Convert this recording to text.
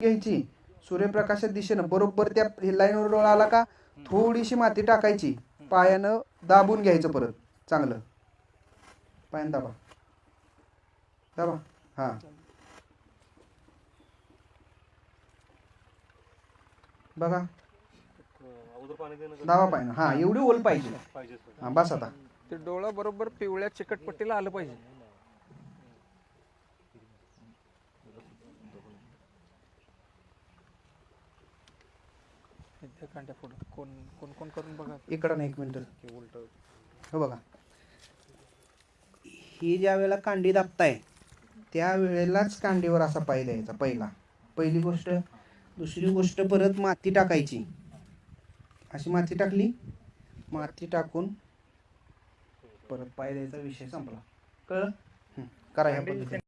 घ्यायची. सूर्यप्रकाशात दिशेनं बरोबर त्या लाईनवर डोळा आला का थोडीशी माती टाकायची. पायानं दाबून घ्यायचं परत. चांगलं. पायानं दाबा. दाबा. हां. बघा. दाबा पायानं. हां एवढी ओल पाहिजे पाहिजे. हां बस आता. ते डोळा बरोबर पिवळ्या चिकटपट्टीला आलं पाहिजे. कांड्या कोण कोण कोण करून बघा. इकडं ना एक मिनिट. की उलट. हो बघा. ही ज्या वेळेला कांडी दाबताय त्या वेळेलाच कांडीवर असा पाय द्यायचा पहिला. पहिली गोष्ट दुसरी गोष्ट परत माती टाकायची. अशी माती टाकली माती टाकून परत पाय द्यायचा विषय संपला. कळलं? करा ह्या पद्धतीने.